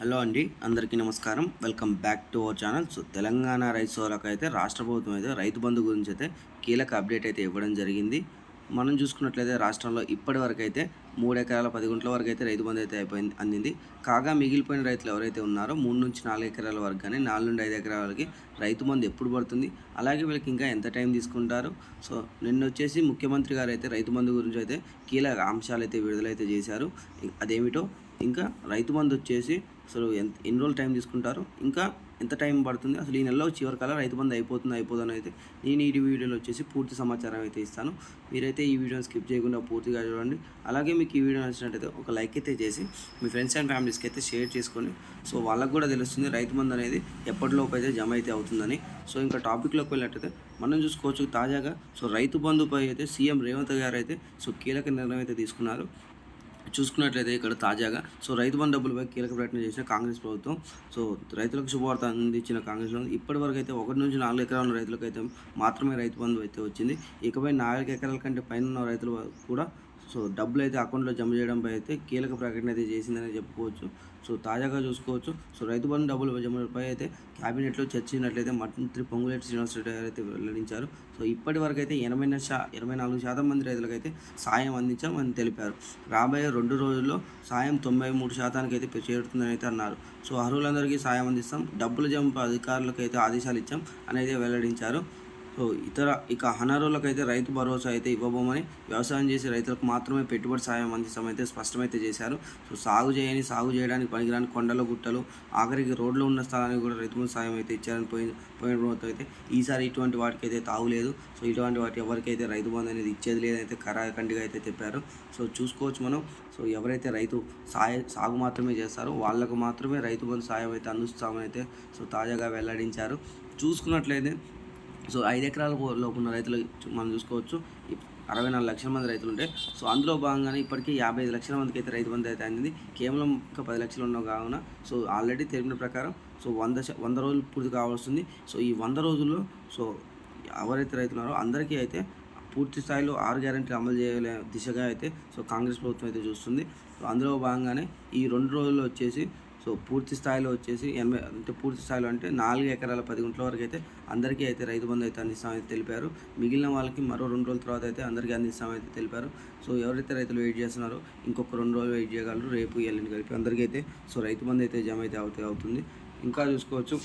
Hello అండి అందరికీ నమస్కారం. Welcome back to our channel. So Telangana రైతు సోదరులకు అయితే రాష్ట్ర ప్రభుత్వం అయితే రైతు బంధు గురించి అయితే కీలక అప్డేట్ అయితే ఇవ్వడం జరిగింది. మనం చూసుకున్నట్లయితే రాష్ట్రంలో ఇప్పటి వరకు అయితే మూడు ఎకరాల పది గుంటల వరకు అయితే రైతు బంధు అయితే అయిపోయింది అందింది. కాగా మిగిలిపోయిన రైతులు ఎవరైతే ఉన్నారో మూడు నుంచి నాలుగు ఎకరాల వరకు కానీ నాలుగు నుండి ఐదు ఎకరాల వరకు రైతు బంధు ఎప్పుడు పడుతుంది? అలాగే వీళ్ళకి ఇంకా ఎంత టైం తీసుకుంటారు? సో నిన్న వచ్చేసి ముఖ్యమంత్రి గారు అయితే రైతు బంధు గురించి అయితే కీలక అంశాలు అయితే విడుదలైతే చేశారు. అదేమిటో ఇంకా రైతు బంధు వచ్చేసి అసలు ఎంత ఎన్ని రోజులు టైం తీసుకుంటారు? ఇంకా ఎంత టైం పడుతుంది? అసలు ఈ నెలలో చివరికల్లా రైతు బంధు అయిపోతుంది అయిపోదని అయితే నేను ఈ వీడియోలో వచ్చేసి పూర్తి సమాచారం అయితే ఇస్తాను. మీరైతే ఈ వీడియోని స్కిప్ చేయకుండా పూర్తిగా చూడండి. అలాగే మీకు ఈ వీడియో నచ్చినట్టయితే ఒక లైక్ అయితే చేసి మీ ఫ్రెండ్స్ అండ్ ఫ్యామిలీస్కి అయితే షేర్ చేసుకోండి. సో వాళ్ళకు కూడా తెలుస్తుంది రైతు బంధు అనేది ఎప్పటిలోపు అయితే జమ అయితే అవుతుందని. సో ఇంకా టాపిక్లోకి వెళ్ళినట్టయితే మనం చూసుకోవచ్చు తాజాగా. సో రైతు బంధుపై అయితే సీఎం రేవంత్ గారు అయితే సో కీలక నిర్ణయం అయితే తీసుకున్నారు. చూసుకున్నట్లయితే ఇక్కడ తాజాగా సో రైతు బంధు డబ్బులపై కీలక ప్రయత్నం చేసిన కాంగ్రెస్ ప్రభుత్వం సో రైతులకు శుభవార్త అందించిన కాంగ్రెస్ ప్రభుత్వం ఇప్పటి వరకు అయితే ఒకటి నుంచి నాలుగు ఎకరాల ఉన్న రైతులకు అయితే మాత్రమే రైతు బంధు అయితే వచ్చింది. ఇకపై నాలుగు ఎకరాల కంటే పైన ఉన్న రైతులు కూడా సో డబ్బులు అయితే అకౌంట్లో జమ చేయడంపై అయితే కీలక ప్రకటన అయితే చేసిందని చెప్పుకోవచ్చు. సో తాజాగా చూసుకోవచ్చు. సో రైతు బంధు డబ్బులు జమపై అయితే క్యాబినెట్లో చర్చించినట్లయితే మంత్రి పొంగులేటి శ్రీనివాసరెడ్డి గారు అయితే వెల్లడించారు. సో ఇప్పటి వరకు అయితే ఎనభై శా ఇరవై నాలుగు శాతం మంది రైతులకైతే సాయం అందించామని తెలిపారు. రాబోయే రెండు రోజుల్లో సాయం తొంభై మూడు శాతానికి అయితే చేరుతుందని అయితే అన్నారు. సో అర్హులందరికీ సాయం అందిస్తాం. డబ్బులు జమ అధికారులకు అయితే ఆదేశాలు ఇచ్చాం అనేది వెల్లడించారు. ఇతర ఇక అనర్హులకైతే రైతు భరోసా అయితే ఇవ్వబోమని వ్యవసాయం చేసే రైతులకు మాత్రమే పెట్టుబడి సాయం అందిస్తామైతే స్పష్టమైతే చేశారు. సో సాగు చేయని సాగు చేయడానికి పనికిరాని కొండలు గుట్టలు ఆఖరికి రోడ్లు ఉన్న స్థలానికి కూడా రైతు బంధు సాయం అయితే ఇచ్చారని పోయిన పోయిన ప్రభుత్వం అయితే ఈసారి ఇటువంటి వాటికి అయితే తాగులేదు సో ఇటువంటి వాటి ఎవరికైతే రైతు బంధు అనేది ఇచ్చేది లేదైతే కరాఖండిగా అయితే చెప్పారు. సో చూసుకోవచ్చు మనం. సో ఎవరైతే రైతు సాయ సాగు మాత్రమే చేస్తారో వాళ్ళకు మాత్రమే రైతు బంధు సాయం అయితే అందిస్తామని అయితే సో తాజాగా వెల్లడించారు. చూసుకున్నట్లయితే సో ఐదు ఎకరాల లోపు ఉన్న రైతులు మనం చూసుకోవచ్చు. అరవై నాలుగు లక్షల మంది రైతులు ఉంటే సో అందులో భాగంగానే ఇప్పటికీ యాభై ఐదు లక్షల మందికి అయితే రైతు బంధు అయితే అందింది. కేవలం ఒక పది లక్షలు ఉన్న కావున సో ఆల్రెడీ తెలిపిన ప్రకారం సో వంద వంద రోజులు పూర్తి కావాల్సింది. సో ఈ వంద రోజుల్లో సో ఎవరైతే రైతున్నారో అందరికీ అయితే పూర్తి స్థాయిలో ఆరు గ్యారెంటీలు అమలు చేయలే దిశగా అయితే సో కాంగ్రెస్ ప్రభుత్వం అయితే చూస్తుంది. సో అందులో భాగంగానే ఈ రెండు రోజుల్లో వచ్చేసి సో పూర్తి స్థాయిలో వచ్చేసి ఎనభై అంటే పూర్తి స్థాయిలో అంటే నాలుగు ఎకరాల పది గుంటల వరకు అయితే అందరికీ అయితే రైతు బంధు అయితే అందిస్తామని తెలిపారు. మిగిలిన వాళ్ళకి మరో రెండు రోజుల తర్వాత అయితే అందరికీ అందిస్తామని తెలిపారు. సో ఎవరైతే రైతులు వెయిట్ చేస్తున్నారో ఇంకొక రెండు రోజులు వెయిట్ చేయగలరు. రేపు ఎల్లుండి కలిపి అందరికీ అయితే సో రైతు బంధు అయితే జమ అయితే అవుతే అవుతుంది. ఇంకా చూసుకోవచ్చు.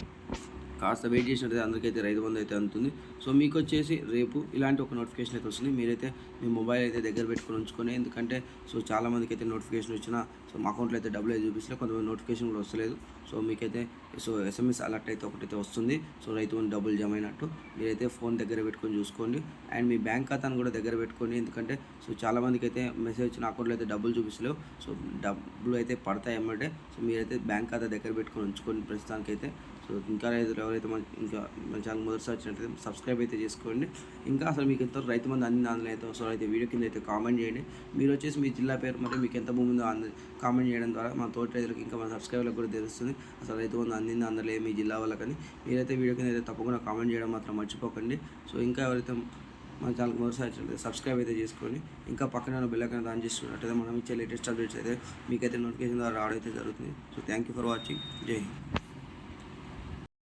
కాస్త వెయిట్ చేసినట్టయితే అందరికైతే రైతు బంధు అయితే అందుతుంది. సో మీకు వచ్చేసి రేపు ఇలాంటి ఒక నోటిఫికేషన్ అయితే వస్తుంది. మీరైతే మీ మొబైల్ అయితే దగ్గర పెట్టుకొని ఉంచుకొని ఎందుకంటే సో చాలామందికి అయితే నోటిఫికేషన్ వచ్చినా సో మా అకౌంట్లో అయితే డబ్బులు అయితే చూపిస్తే కొంతమంది నోటిఫికేషన్ కూడా వస్తలేదు. సో మీకైతే సో ఎస్ఎంఎస్ అలర్ట్ అయితే ఒకటైతే వస్తుంది. సో రైతు బంధు డబ్బులు జమ అయినట్టు మీరైతే ఫోన్ దగ్గర పెట్టుకొని చూసుకోండి. అండ్ మీ బ్యాంక్ ఖాతాను కూడా దగ్గర పెట్టుకోండి. ఎందుకంటే సో చాలామందికి అయితే మెసేజ్ వచ్చిన అకౌంట్లో అయితే డబ్బులు చూపిస్తలేవు. సో డబ్బులు అయితే పడతాయి అన్నమాట సో మీరైతే బ్యాంక్ ఖాతా దగ్గర పెట్టుకొని ఉంచుకోండి ప్రస్తుతానికైతే. సో ఇంకా రైతులు ఎవరైతే మన ఇంకా మన ఛానల్ మొదటిసారి వచ్చినట్లయితే సబ్స్క్రైబ్ అయితే చేసుకోండి. ఇంకా అసలు మీకు ఎంతో రైతు మంది అన్ని అందులో అయితే సో అయితే వీడియో కింద అయితే కామెంట్ చేయండి. మీరు వచ్చేసి మీ జిల్లా పేరు మరియు మీకు ఎంత భూమి ఉందో అంది కామెంట్ చేయడం ద్వారా మన తోటి రైతులకు ఇంకా మన సబ్స్క్రైబర్లకు కూడా తెలుస్తుంది. అసలు రైతు బంధు అందింది అందలే మీ జిల్లా వాళ్ళకని. మీరైతే వీడియో కింద అయితే తప్పకుండా కామెంట్ చేయడం మాత్రం మర్చిపోకండి. సో ఇంకా ఎవరైతే మన ఛానల్కి మరోసారి సబ్స్క్రైబ్ అయితే చేసుకోండి. ఇంకా పక్కన ఉన్న బెల్ ఐకాన్ ఆన్ చేస్తున్నట్టయితే మనం ఇచ్చే లేటెస్ట్ అప్డేట్స్ అయితే మీకైతే నోటిఫికేషన్ ద్వారా రావడం అయితే జరుగుతుంది. So thank you for watching. జై హింద్.